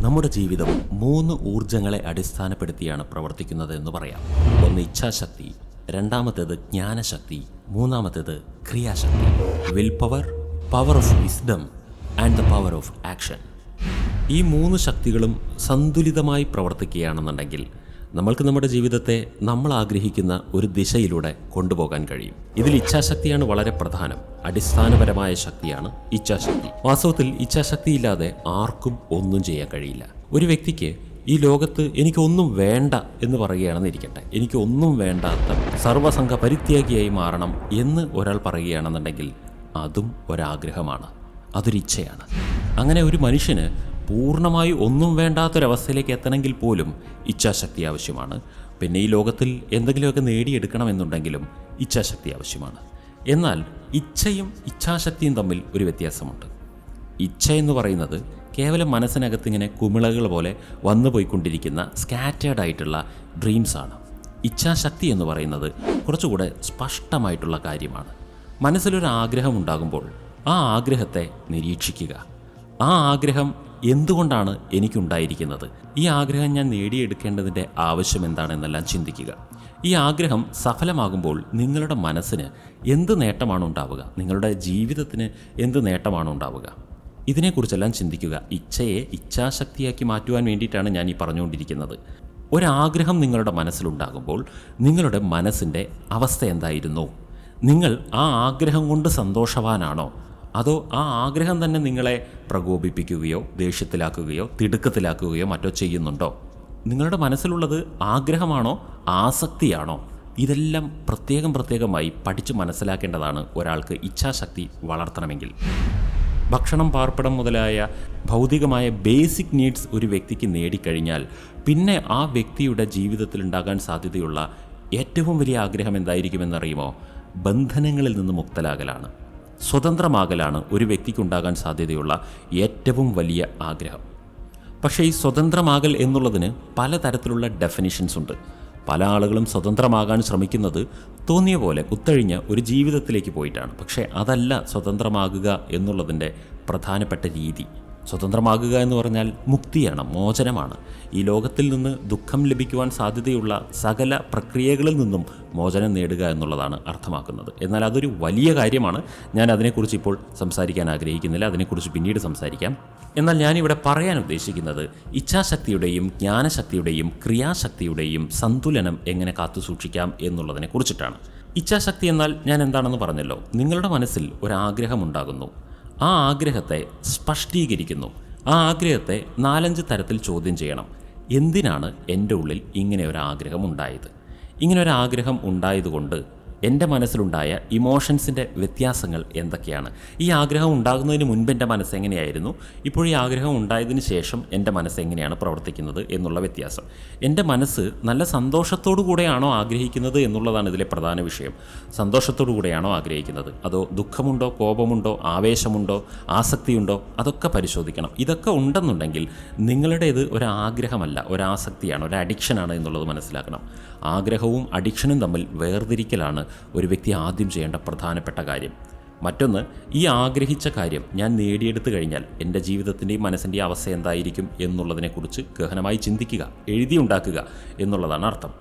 നമ്മുടെ ജീവിതം മൂന്ന് ഊർജങ്ങളെ അടിസ്ഥാനപ്പെടുത്തിയാണ് പ്രവർത്തിക്കുന്നത് എന്ന് പറയാം. ഒന്ന് ഇച്ഛാശക്തി രണ്ടാമത്തേത് ജ്ഞാനശക്തി മൂന്നാമത്തേത് ക്രിയാശക്തി. Will power power of wisdom and the power of action ഈ മൂന്ന് ശക്തികളും സന്തുലിതമായി പ്രവർത്തിക്കുകയാണെന്നുണ്ടെങ്കിൽ നമ്മൾക്ക് നമ്മുടെ ജീവിതത്തെ നമ്മൾ ആഗ്രഹിക്കുന്ന ഒരു ദിശയിലൂടെ കൊണ്ടുപോകാൻ കഴിയും. ഇതിൽ ഇച്ഛാശക്തിയാണ് വളരെ പ്രധാനം. അടിസ്ഥാനപരമായ ശക്തിയാണ് ഇച്ഛാശക്തി. വാസ്തവത്തിൽ ഇച്ഛാശക്തി ഇല്ലാതെ ആർക്കും ഒന്നും ചെയ്യാൻ കഴിയില്ല. ഒരു വ്യക്തിക്ക് ഈ ലോകത്ത് എനിക്കൊന്നും വേണ്ട എന്ന് പറയുകയാണെന്ന് ഇരിക്കട്ടെ. എനിക്ക് ഒന്നും വേണ്ടാത്ത സർവസംഘ പരിത്യാഗിയായി മാറണം എന്ന് ഒരാൾ പറയുകയാണെന്നുണ്ടെങ്കിൽ അതും ഒരാഗ്രഹമാണ്. അതൊരിച്ഛയാണ്. അങ്ങനെ ഒരു മനുഷ്യന് പൂർണമായി ഒന്നും വേണ്ടാത്തൊരവസ്ഥയിലേക്ക് എത്തണമെങ്കിൽ പോലും ഇച്ഛാശക്തി ആവശ്യമാണ്. പിന്നെ ഈ ലോകത്തിൽ എന്തെങ്കിലുമൊക്കെ നേടിയെടുക്കണമെന്നുണ്ടെങ്കിലും ഇച്ഛാശക്തി ആവശ്യമാണ്. എന്നാൽ ഇച്ഛയും ഇച്ഛാശക്തിയും തമ്മിൽ ഒരു വ്യത്യാസമുണ്ട്. ഇച്ഛ എന്ന് പറയുന്നത് കേവലം മനസ്സിനകത്ത് ഇങ്ങനെ കുമിളകൾ പോലെ വന്നു പോയിക്കൊണ്ടിരിക്കുന്ന സ്കാറ്റേഡ് ആയിട്ടുള്ള ഡ്രീംസാണ് ഇച്ഛാശക്തി എന്ന് പറയുന്നത് കുറച്ചുകൂടെ സ്പഷ്ടമായിട്ടുള്ള കാര്യമാണ്. മനസ്സിലൊരു ആഗ്രഹം ഉണ്ടാകുമ്പോൾ ആ ആഗ്രഹത്തെ നിരീക്ഷിക്കുക. ആ ആഗ്രഹം എന്തുകൊണ്ടാണ് എനിക്കുണ്ടായിരിക്കുന്നത്? ഈ ആഗ്രഹം ഞാൻ നേടിയെടുക്കേണ്ടതിന്റെ ആവശ്യം എന്താണെന്നെല്ലാം ചിന്തിക്കുക. ഈ ആഗ്രഹം സഫലമാകുമ്പോൾ നിങ്ങളുടെ മനസ്സിന് എന്ത് നേട്ടമാണ് ഉണ്ടാവുക? നിങ്ങളുടെ ജീവിതത്തിന് എന്ത് നേട്ടമാണ് ഉണ്ടാവുക? ഇതിനെക്കുറിച്ചെല്ലാം ചിന്തിക്കുക. ഇച്ഛയെ ഇച്ഛാശക്തിയാക്കി മാറ്റുവാൻ വേണ്ടിയിട്ടാണ് ഞാൻ ഈ പറഞ്ഞുകൊണ്ടിരിക്കുന്നത്. ഒരാഗ്രഹം നിങ്ങളുടെ മനസ്സിലുണ്ടാകുമ്പോൾ നിങ്ങളുടെ മനസ്സിന്റെ അവസ്ഥ എന്തായിരുന്നു? നിങ്ങൾ ആ ആഗ്രഹം കൊണ്ട് സന്തോഷവാനാണോ? അതോ ആ ആഗ്രഹം തന്നെ നിങ്ങളെ പ്രകോപിപ്പിക്കുകയോ ദേഷ്യത്തിലാക്കുകയോ തിടുക്കത്തിലാക്കുകയോ മറ്റോ ചെയ്യുന്നുണ്ടോ? നിങ്ങളുടെ മനസ്സിലുള്ളത് ആഗ്രഹമാണോ ആസക്തിയാണോ? ഇതെല്ലാം പ്രത്യേകം പ്രത്യേകമായി പഠിച്ചു മനസ്സിലാക്കേണ്ടതാണ് ഒരാൾക്ക് ഇച്ഛാശക്തി വളർത്തണമെങ്കിൽ. ഭക്ഷണം പാർപ്പിടം മുതലായ ഭൗതികമായ ബേസിക് നീഡ്സ് ഒരു വ്യക്തിക്ക് നേടിക്കഴിഞ്ഞാൽ പിന്നെ ആ വ്യക്തിയുടെ ജീവിതത്തിൽ ഉണ്ടാകാൻ സാധ്യതയുള്ള ഏറ്റവും വലിയ ആഗ്രഹം എന്തായിരിക്കുമെന്നറിയുമോ? ബന്ധനങ്ങളിൽ നിന്ന് മുക്തലാകലാണ് സ്വതന്ത്രമാകലാണ് ഒരു വ്യക്തിക്കുണ്ടാകാൻ സാധ്യതയുള്ള ഏറ്റവും വലിയ ആഗ്രഹം. പക്ഷേ ഈ സ്വതന്ത്രമാകൽ എന്നുള്ളതിന് പലതരത്തിലുള്ള ഡെഫിനിഷൻസ് ഉണ്ട്. പല ആളുകളും സ്വതന്ത്രമാകാൻ ശ്രമിക്കുന്നത് തോന്നിയ പോലെ കുത്തഴിഞ്ഞ ഒരു ജീവിതത്തിലേക്ക് പോയിട്ടാണ്. പക്ഷേ അതല്ല സ്വതന്ത്രമാകുക എന്നുള്ളതിന്റെ പ്രധാനപ്പെട്ട രീതി. സ്വതന്ത്രമാകുക എന്ന് പറഞ്ഞാൽ മുക്തിയാണ് മോചനമാണ്. ഈ ലോകത്തിൽ നിന്ന് ദുഃഖം ലഭിക്കുവാൻ സാധ്യതയുള്ള സകല പ്രക്രിയകളിൽ നിന്നും മോചനം നേടുക എന്നുള്ളതാണ് അർത്ഥമാക്കുന്നത്. എന്നാൽ അതൊരു വലിയ കാര്യമാണ്. ഞാൻ അതിനെക്കുറിച്ച് ഇപ്പോൾ സംസാരിക്കാൻ ആഗ്രഹിക്കുന്നില്ല. അതിനെക്കുറിച്ച് പിന്നീട് സംസാരിക്കാം. എന്നാൽ ഞാനിവിടെ പറയാൻ ഉദ്ദേശിക്കുന്നത് ഇച്ഛാശക്തിയുടെയും ജ്ഞാനശക്തിയുടെയും ക്രിയാശക്തിയുടെയും സന്തുലനം എങ്ങനെ കാത്തു സൂക്ഷിക്കാം എന്നുള്ളതിനെ കുറിച്ചിട്ടാണ്. ഇച്ഛാശക്തി എന്നാൽ ഞാൻ എന്താണെന്ന് പറഞ്ഞല്ലോ. നിങ്ങളുടെ മനസ്സിൽ ഒരാഗ്രഹമുണ്ടാകുന്നു. ആ ആഗ്രഹത്തെ സ്പഷ്ടീകരിക്കുന്നു. ആ ആഗ്രഹത്തെ നാലഞ്ച് തരത്തിൽ ചോദ്യം ചെയ്യണം. എന്തിനാണ് എന്റെ ഉള്ളിൽ ഇങ്ങനെ ഒരു ആഗ്രഹം ഉണ്ടായത്? ഇങ്ങനെ ഒരു ആഗ്രഹം ഉണ്ടായതുകൊണ്ട് എന്റെ മനസ്സിലുണ്ടായ ഇമോഷൻസിന്റെ വ്യത്യാസങ്ങൾ എന്തൊക്കെയാണ്? ഈ ആഗ്രഹം ഉണ്ടാകുന്നതിന് മുൻപ് എന്റെ മനസ്സ് എങ്ങനെയായിരുന്നു? ഇപ്പോൾ ഈ ആഗ്രഹം ഉണ്ടായതിന് ശേഷം എന്റെ മനസ്സ് എങ്ങനെയാണ് പ്രവർത്തിക്കുന്നത് എന്നുള്ള വ്യത്യാസം. എന്റെ മനസ്സ് നല്ല സന്തോഷത്തോടു കൂടെയാണോ ആഗ്രഹിക്കുന്നത് എന്നുള്ളതാണ് ഇതിലെ പ്രധാന വിഷയം. സന്തോഷത്തോടു കൂടെയാണോ ആഗ്രഹിക്കുന്നത്? അതോ ദുഃഖമുണ്ടോ കോപമുണ്ടോ ആവേശമുണ്ടോ ആസക്തിയുണ്ടോ? അതൊക്കെ പരിശോധിക്കണം. ഇതൊക്കെ ഉണ്ടെന്നുണ്ടെങ്കിൽ നിങ്ങളുടേത് ഒരാഗ്രഹമല്ല ഒരാസക്തിയാണ് ഒരു അഡിക്ഷനാണ് എന്നുള്ളത് മനസ്സിലാക്കണം. ആഗ്രഹവും അഡിക്ഷനും തമ്മിൽ വേർതിരിക്കലാണ് ഒരു വ്യക്തി ആദ്യം ചെയ്യേണ്ട പ്രധാനപ്പെട്ട കാര്യം. മറ്റൊന്ന് ഈ ആഗ്രഹിച്ച കാര്യം ഞാൻ നേടിയെടുത്തു കഴിഞ്ഞാൽ എന്റെ ജീവിതത്തിന്റെയും മനസ്സിന്റെയും അവസ്ഥ എന്തായിരിക്കും എന്നുള്ളതിനെക്കുറിച്ച് ഗഹനമായി ചിന്തിക്കുക എഴുതിയുണ്ടാക്കുക എന്നുള്ളതാണ് അർത്ഥം.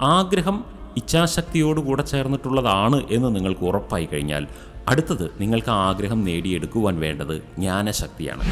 ആഗ്രഹം ഇച്ഛാശക്തിയോടുകൂടെ ചേർന്നിട്ടുള്ളതാണ് എന്ന് നിങ്ങൾക്ക് ഉറപ്പായി കഴിഞ്ഞാൽ അടുത്തത് നിങ്ങൾക്ക് ആഗ്രഹം നേടിയെടുക്കുവാൻ വേണ്ടത് ജ്ഞാനശക്തിയാണ്.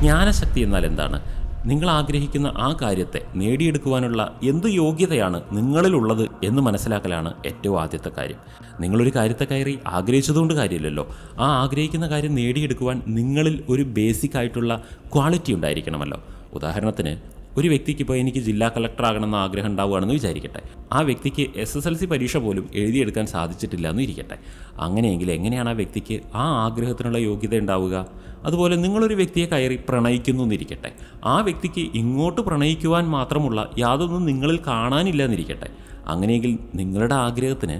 ജ്ഞാനശക്തി എന്നാൽ എന്താണ്? നിങ്ങൾ ആഗ്രഹിക്കുന്ന ആ കാര്യത്തെ നേടിയെടുക്കുവാനുള്ള എന്ത് യോഗ്യതയാണ് നിങ്ങളിലുള്ളത് എന്ന് മനസ്സിലാക്കലാണ് ഏറ്റവും ആദ്യത്തെ കാര്യം. നിങ്ങളൊരു കാര്യത്തെ കയറി ആഗ്രഹിച്ചതുകൊണ്ട് കാര്യമില്ലല്ലോ. ആ ആഗ്രഹിക്കുന്ന കാര്യം നേടിയെടുക്കുവാൻ നിങ്ങളിൽ ഒരു ബേസിക് ആയിട്ടുള്ള ക്വാളിറ്റി ഉണ്ടായിരിക്കണമല്ലോ. ഉദാഹരണത്തിന് ഒരു വ്യക്തിക്ക് ഇപ്പോൾ എനിക്ക് ജില്ലാ കളക്ടർ ആകണമെന്ന് ആഗ്രഹം ഉണ്ടാവുകയാണെന്ന് വിചാരിക്കട്ടെ. ആ വ്യക്തിക്ക് എസ് എസ് എൽ സി പരീക്ഷ പോലും എഴുതിയെടുക്കാൻ സാധിച്ചിട്ടില്ല എന്ന് ഇരിക്കട്ടെ. അങ്ങനെയെങ്കിൽ എങ്ങനെയാണ് ആ വ്യക്തിക്ക് ആ ആഗ്രഹത്തിനുള്ള യോഗ്യത ഉണ്ടാവുക? അതുപോലെ നിങ്ങളൊരു വ്യക്തിയെ കയറി പ്രണയിക്കുന്നു എന്നിരിക്കട്ടെ ആ വ്യക്തിക്ക് ഇങ്ങോട്ട് പ്രണയിക്കുവാൻ മാത്രമുള്ള യാതൊന്നും നിങ്ങളിൽ കാണാനില്ല എന്നിരിക്കട്ടെ അങ്ങനെയെങ്കിൽ നിങ്ങളുടെ ആഗ്രഹത്തിന്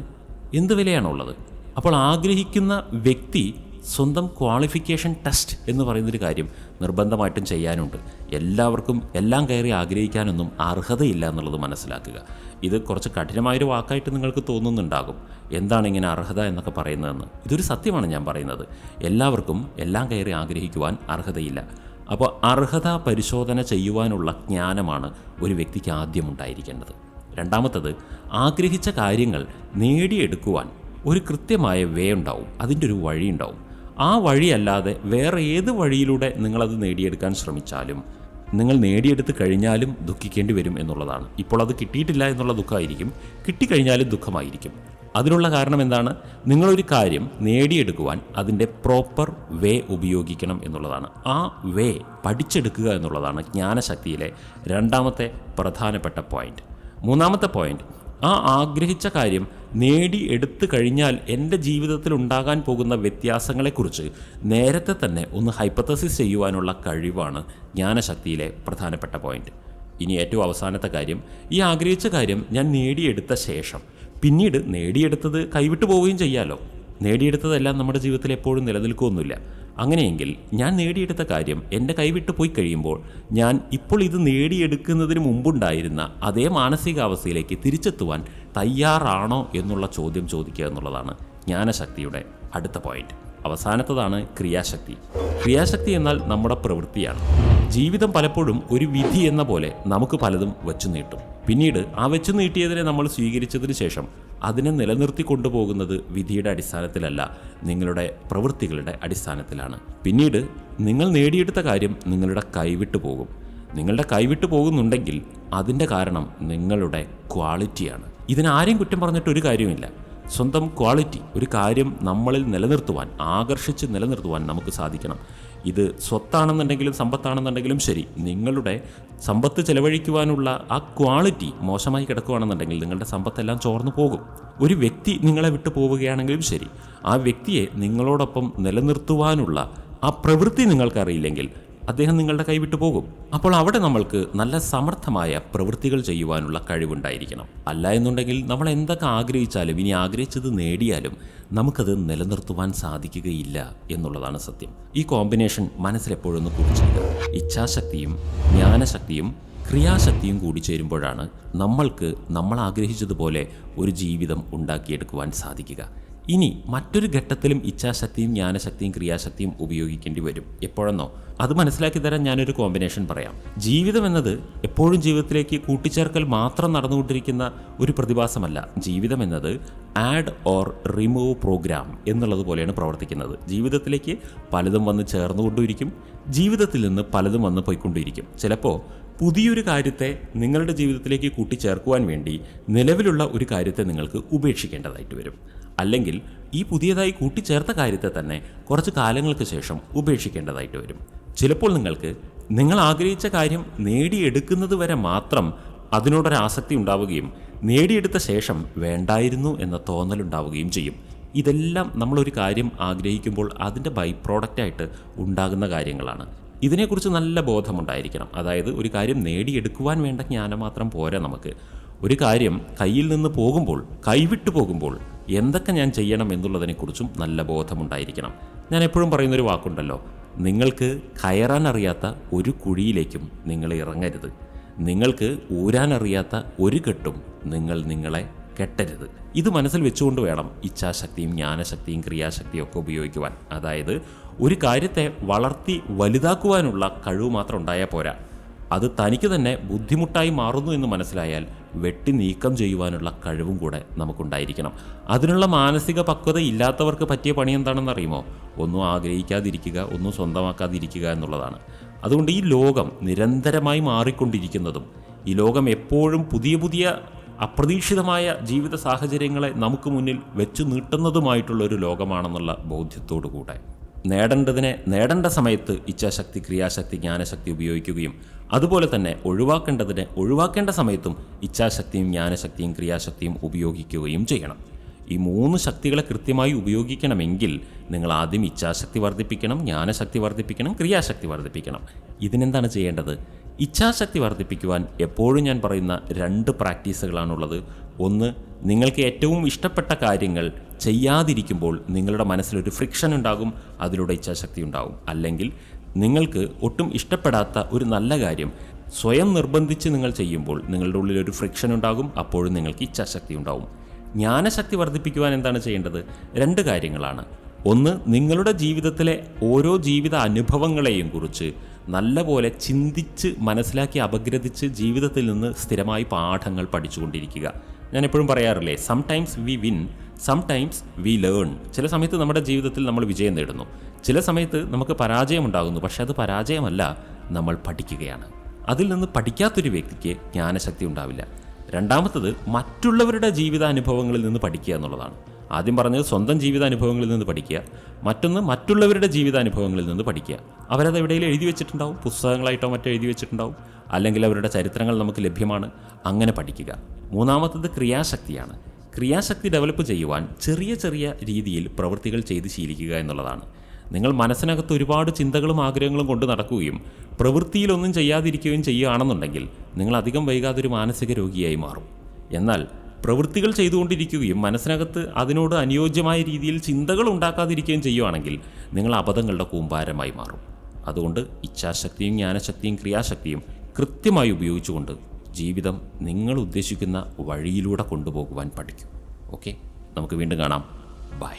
എന്ത് വിലയാണുള്ളത്? അപ്പോൾ ആഗ്രഹിക്കുന്ന വ്യക്തി സ്വന്തം ക്വാളിഫിക്കേഷൻ ടെസ്റ്റ് എന്ന് പറയുന്നൊരു കാര്യം നിർബന്ധമായിട്ടും ചെയ്യാനുണ്ട്. എല്ലാവർക്കും എല്ലാം കയറി ആഗ്രഹിക്കാനൊന്നും അർഹതയില്ല എന്നുള്ളത് മനസ്സിലാക്കുക. ഇത് കുറച്ച് കഠിനമായൊരു വാക്കായിട്ട് നിങ്ങൾക്ക് തോന്നുന്നുണ്ടാകും. എന്താണ് ഇങ്ങനെ അർഹത എന്നൊക്കെ പറയുന്നതെന്ന്. ഇതൊരു സത്യമാണ് ഞാൻ പറയുന്നത്. എല്ലാവർക്കും എല്ലാം കയറി ആഗ്രഹിക്കുവാൻ അർഹതയില്ല. അപ്പോൾ അർഹത പരിശോധന ചെയ്യുവാനുള്ള ജ്ഞാനമാണ് ഒരു വ്യക്തിക്ക് ആദ്യം ഉണ്ടായിരിക്കേണ്ടത്. രണ്ടാമത്തത് ആഗ്രഹിച്ച കാര്യങ്ങൾ നേടിയെടുക്കുവാൻ ഒരു കൃത്യമായ വേ ഉണ്ടാവും. അതിന്റെ ഒരു വഴി ഉണ്ടാവും. ആ വഴിയല്ലാതെ വേറെ ഏത് വഴിയിലൂടെ നിങ്ങളത് നേടിയെടുക്കാൻ ശ്രമിച്ചാലും നിങ്ങൾ നേടിയെടുത്ത് കഴിഞ്ഞാലും ദുഃഖിക്കേണ്ടി വരും എന്നുള്ളതാണ്. ഇപ്പോൾ അത് കിട്ടിയിട്ടില്ല എന്നുള്ള ദുഃഖമായിരിക്കും. കിട്ടിക്കഴിഞ്ഞാലും ദുഃഖമായിരിക്കും. അതിനുള്ള കാരണം എന്താണ്? നിങ്ങളൊരു കാര്യം നേടിയെടുക്കുവാൻ അതിന്റെ പ്രോപ്പർ വേ ഉപയോഗിക്കണം എന്നുള്ളതാണ്. ആ വേ പഠിച്ചെടുക്കുക എന്നുള്ളതാണ് ജ്ഞാനശക്തിയിലെ രണ്ടാമത്തെ പ്രധാനപ്പെട്ട പോയിന്റ്. മൂന്നാമത്തെ പോയിന്റ് ആ ആഗ്രഹിച്ച കാര്യം നേടി എടുത്തു കഴിഞ്ഞാൽ എന്റെ ജീവിതത്തിൽ ഉണ്ടാകാൻ പോകുന്ന വ്യത്യാസങ്ങളെക്കുറിച്ച് നേരത്തെ തന്നെ ഒന്ന് ഹൈപ്പത്തസിസ് ചെയ്യുവാനുള്ള കഴിവാണ് ജ്ഞാനശക്തിയിലെ പ്രധാനപ്പെട്ട പോയിന്റ്. ഇനി ഏറ്റവും അവസാനത്തെ കാര്യം ഈ ആഗ്രഹിച്ച കാര്യം ഞാൻ നേടിയെടുത്ത ശേഷം പിന്നീട് നേടിയെടുത്തത് കൈവിട്ടു പോവുകയും ചെയ്യാലോ? നേടിയെടുത്തതെല്ലാം നമ്മുടെ ജീവിതത്തിൽ എപ്പോഴും നിലനിൽക്കുകയൊന്നുമില്ല അങ്ങനെയെങ്കിൽ ഞാൻ നേടിയെടുത്ത കാര്യം എന്റെ കൈവിട്ട് പോയി കഴിയുമ്പോൾ ഞാൻ ഇപ്പോൾ ഇത് നേടിയെടുക്കുന്നതിന് മുമ്പുണ്ടായിരുന്ന അതേ മാനസികാവസ്ഥയിലേക്ക് തിരിച്ചെത്തുവാൻ തയ്യാറാണോ എന്നുള്ള ചോദ്യം ചോദിക്കുക എന്നുള്ളതാണ് ജ്ഞാനശക്തിയുടെ അടുത്ത പോയിന്റ് അവസാനത്തതാണ് ക്രിയാശക്തി. ക്രിയാശക്തി എന്നാൽ നമ്മുടെ പ്രവൃത്തിയാണ്. ജീവിതം പലപ്പോഴും ഒരു വിധി എന്ന പോലെ നമുക്ക് പലതും വെച്ചു നീട്ടും. പിന്നീട് ആ വെച്ചു നീട്ടിയതിനെ നമ്മൾ സ്വീകരിച്ചതിന് ശേഷം അതിനെ നിലനിർത്തി കൊണ്ടുപോകുന്നത് വിധിയുടെ അടിസ്ഥാനത്തിലല്ല നിങ്ങളുടെ പ്രവൃത്തികളുടെ അടിസ്ഥാനത്തിലാണ്. പിന്നീട് നിങ്ങൾ നേടിയെടുത്ത കാര്യം നിങ്ങളുടെ കൈവിട്ടു പോകും. നിങ്ങളുടെ കൈവിട്ടു പോകുന്നുണ്ടെങ്കിൽ അതിന്റെ കാരണം നിങ്ങളുടെ ക്വാളിറ്റിയാണ്. ഇതിനാരും കുറ്റം പറഞ്ഞിട്ടൊരു കാര്യമില്ല സ്വന്തം ക്വാളിറ്റി ഒരു കാര്യം നമ്മളിൽ നിലനിർത്തുവാൻ ആകർഷിച്ച് നിലനിർത്തുവാൻ നമുക്ക് സാധിക്കണം. ഇത് സ്വത്താണെന്നുണ്ടെങ്കിലും സമ്പത്താണെന്നുണ്ടെങ്കിലും ശരി. നിങ്ങളുടെ സമ്പത്ത് ചെലവഴിക്കുവാനുള്ള ആ ക്വാളിറ്റി മോശമായി കിടക്കുകയാണെന്നുണ്ടെങ്കിൽ നിങ്ങളുടെ സമ്പത്തെല്ലാം ചോർന്നു പോകും. ഒരു വ്യക്തി നിങ്ങളെ വിട്ടു പോവുകയാണെങ്കിലും ശരി. ആ വ്യക്തിയെ നിങ്ങളോടൊപ്പം നിലനിർത്തുവാനുള്ള ആ പ്രവൃത്തി നിങ്ങൾക്കറിയില്ലെങ്കിൽ അദ്ദേഹം നിങ്ങളുടെ കൈവിട്ടു പോകും. അപ്പോൾ അവിടെ നമ്മൾക്ക് നല്ല സമർത്ഥമായ പ്രവൃത്തികൾ ചെയ്യുവാനുള്ള കഴിവുണ്ടായിരിക്കണം. അല്ല എന്നുണ്ടെങ്കിൽ നമ്മൾ എന്തൊക്കെ ആഗ്രഹിച്ചാലും ഇനി ആഗ്രഹിച്ചത് നേടിയാലും നമുക്കത് നിലനിർത്തുവാൻ സാധിക്കുകയില്ല എന്നുള്ളതാണ് സത്യം. ഈ കോമ്പിനേഷൻ മനസ്സിലെപ്പോഴൊന്ന് കുറിച്ചിരിക്കുക. ഇച്ഛാശക്തിയും ജ്ഞാനശക്തിയും ക്രിയാശക്തിയും കൂടി ചേരുമ്പോഴാണ് നമ്മൾക്ക് നമ്മൾ ആഗ്രഹിച്ചതുപോലെ ഒരു ജീവിതം ഉണ്ടാക്കിയെടുക്കുവാൻ സാധിക്കുക. ഇനി മറ്റൊരു ഘട്ടത്തിലും ഇച്ഛാശക്തിയും ജ്ഞാനശക്തിയും ക്രിയാശക്തിയും ഉപയോഗിക്കേണ്ടി വരും. എപ്പോഴെന്നോ? അത് മനസ്സിലാക്കി തരാൻ ഞാനൊരു കോമ്പിനേഷൻ പറയാം. ജീവിതം എന്നത് എപ്പോഴും ജീവിതത്തിലേക്ക് കൂട്ടിച്ചേർക്കൽ മാത്രം നടന്നുകൊണ്ടിരിക്കുന്ന ഒരു പ്രതിഭാസമല്ല. ജീവിതം എന്നത് ആഡ് ഓർ റിമൂവ് പ്രോഗ്രാം എന്നുള്ളത് പോലെയാണ് പ്രവർത്തിക്കുന്നത്. ജീവിതത്തിലേക്ക് പലതും വന്ന് ചേർന്നുകൊണ്ടിരിക്കും ജീവിതത്തിൽ നിന്ന് പലതും വന്ന് പോയിക്കൊണ്ടിരിക്കും ചിലപ്പോൾ പുതിയൊരു കാര്യത്തെ നിങ്ങളുടെ ജീവിതത്തിലേക്ക് കൂട്ടിച്ചേർക്കുവാൻ വേണ്ടി നിലവിലുള്ള ഒരു കാര്യത്തെ നിങ്ങൾക്ക് ഉപേക്ഷിക്കേണ്ടതായിട്ട് വരും. അല്ലെങ്കിൽ ഈ പുതിയതായി കൂട്ടിച്ചേർത്ത കാര്യത്തെ തന്നെ കുറച്ച് കാലങ്ങൾക്ക് ശേഷം ഉപേക്ഷിക്കേണ്ടതായിട്ട് വരും. ചിലപ്പോൾ നിങ്ങൾക്ക് നിങ്ങൾ ആഗ്രഹിച്ച കാര്യം നേടിയെടുക്കുന്നത് വരെ മാത്രം അതിനോടൊരാസക്തി ഉണ്ടാവുകയും നേടിയെടുത്ത ശേഷം വേണ്ടായിരുന്നു എന്ന തോന്നലുണ്ടാവുകയും ചെയ്യും. ഇതെല്ലാം നമ്മളൊരു കാര്യം ആഗ്രഹിക്കുമ്പോൾ അതിന്റെ ബൈ പ്രോഡക്റ്റായിട്ട് ഉണ്ടാകുന്ന കാര്യങ്ങളാണ്. ഇതിനെക്കുറിച്ച് നല്ല ബോധമുണ്ടായിരിക്കണം. അതായത് ഒരു കാര്യം നേടിയെടുക്കുവാൻ വേണ്ട ജ്ഞാനം മാത്രം പോരാ നമുക്ക്. ഒരു കാര്യം കയ്യിൽ നിന്ന് പോകുമ്പോൾ കൈവിട്ടു പോകുമ്പോൾ എന്തൊക്കെ ഞാൻ ചെയ്യണം എന്നുള്ളതിനെക്കുറിച്ചും നല്ല ബോധമുണ്ടായിരിക്കണം. ഞാൻ എപ്പോഴും പറയുന്നൊരു വാക്കുണ്ടല്ലോ നിങ്ങൾക്ക് കയറാൻ അറിയാത്ത ഒരു കുഴിയിലേക്കും നിങ്ങൾ ഇറങ്ങരുത്. നിങ്ങൾക്ക് ഊരാൻ അറിയാത്ത ഒരു കെട്ടും നിങ്ങൾ നിങ്ങളെ കെട്ടരുത്. ഇത് മനസ്സിൽ വെച്ചുകൊണ്ട് വേണം ഇച്ഛാശക്തിയും ജ്ഞാനശക്തിയും ക്രിയാശക്തിയും ഒക്കെ ഉപയോഗിക്കുവാൻ. അതായത് ഒരു കാര്യത്തെ വളർത്തി വലുതാക്കുവാനുള്ള കഴിവ് മാത്രം ഉണ്ടായാൽ പോരാ. അത് തനിക്ക് തന്നെ ബുദ്ധിമുട്ടായി മാറുന്നു എന്ന് മനസ്സിലായാൽ വെട്ടി നീക്കം ചെയ്യുവാനുള്ള കഴിവും കൂടെ നമുക്കുണ്ടായിരിക്കണം. അതിനുള്ള മാനസിക പക്വത ഇല്ലാത്തവർക്ക് പറ്റിയ പണി എന്താണെന്ന് അറിയുമോ ഒന്നും ആഗ്രഹിക്കാതിരിക്കുക ഒന്നും സ്വന്തമാക്കാതിരിക്കുക എന്നുള്ളതാണ്. അതുകൊണ്ട് ഈ ലോകം നിരന്തരമായി മാറിക്കൊണ്ടിരിക്കുന്നതും ഈ ലോകം എപ്പോഴും പുതിയ പുതിയ അപ്രതീക്ഷിതമായ ജീവിത സാഹചര്യങ്ങളെ നമുക്ക് മുന്നിൽ വെച്ചു നീട്ടുന്നതുമായിട്ടുള്ള ഒരു ലോകമാണെന്നുള്ള ബോധ്യത്തോടു കൂടെ നേടേണ്ടതിനെ നേടേണ്ട സമയത്ത് ഇച്ഛാശക്തി ക്രിയാശക്തി ജ്ഞാനശക്തി ഉപയോഗിക്കുകയും അതുപോലെ തന്നെ ഒഴിവാക്കേണ്ടതിന് ഒഴിവാക്കേണ്ട സമയത്തും ഇച്ഛാശക്തിയും ജ്ഞാനശക്തിയും ക്രിയാശക്തിയും ഉപയോഗിക്കുകയും ചെയ്യണം. ഈ മൂന്ന് ശക്തികളെ കൃത്യമായി ഉപയോഗിക്കണമെങ്കിൽ നിങ്ങൾ ആദ്യം ഇച്ഛാശക്തി വർദ്ധിപ്പിക്കണം ജ്ഞാനശക്തി വർദ്ധിപ്പിക്കണം ക്രിയാശക്തി വർദ്ധിപ്പിക്കണം. ഇതിനെന്താണ് ചെയ്യേണ്ടത്? ഇച്ഛാശക്തി വർദ്ധിപ്പിക്കുവാൻ എപ്പോഴും ഞാൻ പറയുന്ന രണ്ട് പ്രാക്ടീസുകളാണുള്ളത്. ഒന്ന് നിങ്ങൾക്ക് ഏറ്റവും ഇഷ്ടപ്പെട്ട കാര്യങ്ങൾ ചെയ്യാതിരിക്കുമ്പോൾ നിങ്ങളുടെ മനസ്സിലൊരു ഫ്രിക്ഷൻ ഉണ്ടാകും അതിലൂടെ ഇച്ഛാശക്തി ഉണ്ടാകും. അല്ലെങ്കിൽ നിങ്ങൾക്ക് ഒട്ടും ഇഷ്ടപ്പെടാത്ത ഒരു നല്ല കാര്യം. സ്വയം നിർബന്ധിച്ച് നിങ്ങൾ ചെയ്യുമ്പോൾ നിങ്ങളുടെ ഉള്ളിൽ ഒരു ഫ്രിക്ഷൻ ഉണ്ടാകും അപ്പോഴും നിങ്ങൾക്ക് ഇച്ഛാശക്തി ഉണ്ടാകും ജ്ഞാനശക്തി വർദ്ധിപ്പിക്കുവാൻ എന്താണ് ചെയ്യേണ്ടത്? രണ്ട് കാര്യങ്ങളാണ്. ഒന്ന് നിങ്ങളുടെ ജീവിതത്തിലെ ഓരോ ജീവിത അനുഭവങ്ങളെയും കുറിച്ച് നല്ലപോലെ ചിന്തിച്ച് മനസ്സിലാക്കി അപഗ്രഥിച്ച് ജീവിതത്തിൽ നിന്ന് സ്ഥിരമായി പാഠങ്ങൾ പഠിച്ചുകൊണ്ടിരിക്കുക. ഞാൻ എപ്പോഴും പറയാറില്ലേ sometimes we win some times we learn ചില സമയത്ത് നമ്മുടെ ജീവിതത്തിൽ നമ്മൾ വിജയം നേടുന്നു. ചില സമയത്ത് നമുക്ക് പരാജയം ഉണ്ടാകുന്നു. പക്ഷേ അത് പരാജയമല്ല നമ്മൾ പഠിക്കുകയാണ്. അതിൽ നിന്ന് പഠിക്കാത്തൊരു വ്യക്തിക്ക് ജ്ഞാനശക്തി ഉണ്ടാവില്ല. രണ്ടാമത്തത് മറ്റുള്ളവരുടെ ജീവിതാനുഭവങ്ങളിൽ നിന്ന് പഠിക്കുക എന്നുള്ളതാണ്. ആദ്യം പറഞ്ഞത് സ്വന്തം ജീവിതാനുഭവങ്ങളിൽ നിന്ന് പഠിക്കുക. മറ്റൊന്ന് മറ്റുള്ളവരുടെ ജീവിതാനുഭവങ്ങളിൽ നിന്ന് പഠിക്കുക. അവരത് എവിടെയെങ്കിലും എഴുതി വെച്ചിട്ടുണ്ടാവും? പുസ്തകങ്ങളായിട്ടോ മറ്റോ എഴുതി വെച്ചിട്ടുണ്ടാവും? അല്ലെങ്കിൽ അവരുടെ ചരിത്രങ്ങൾ നമുക്ക് ലഭ്യമാണ്? അങ്ങനെ പഠിക്കുക. മൂന്നാമത്തത് ക്രിയാശക്തിയാണ്. ക്രിയാശക്തി ഡെവലപ്പ് ചെയ്യുവാൻ ചെറിയ ചെറിയ രീതിയിൽ പ്രവൃത്തികൾ ചെയ്ത് ശീലിക്കുക എന്നുള്ളതാണ്. നിങ്ങൾ മനസ്സിനകത്ത് ഒരുപാട് ചിന്തകളും ആഗ്രഹങ്ങളും കൊണ്ട് നടക്കുകയും പ്രവൃത്തിയിലൊന്നും ചെയ്യാതിരിക്കുകയും ചെയ്യുകയാണെന്നുണ്ടെങ്കിൽ നിങ്ങൾ അധികം വൈകാതെ ഒരു മാനസിക രോഗിയായി മാറും. എന്നാൽ പ്രവൃത്തികൾ ചെയ്തുകൊണ്ടിരിക്കുകയും മനസ്സിനകത്ത് അതിനോട് അനുയോജ്യമായ രീതിയിൽ ചിന്തകൾ ഉണ്ടാക്കാതിരിക്കുകയും ചെയ്യുവാണെങ്കിൽ നിങ്ങൾ അബദ്ധങ്ങളുടെ കൂമ്പാരമായി മാറും. അതുകൊണ്ട് ഇച്ഛാശക്തിയും ജ്ഞാനശക്തിയും ക്രിയാശക്തിയും കൃത്യമായി ഉപയോഗിച്ചുകൊണ്ട് ജീവിതം നിങ്ങൾ ഉദ്ദേശിക്കുന്ന വഴിയിലൂടെ കൊണ്ടുപോകുവാൻ പഠിക്കും. ഓക്കെ നമുക്ക് വീണ്ടും കാണാം. ബൈ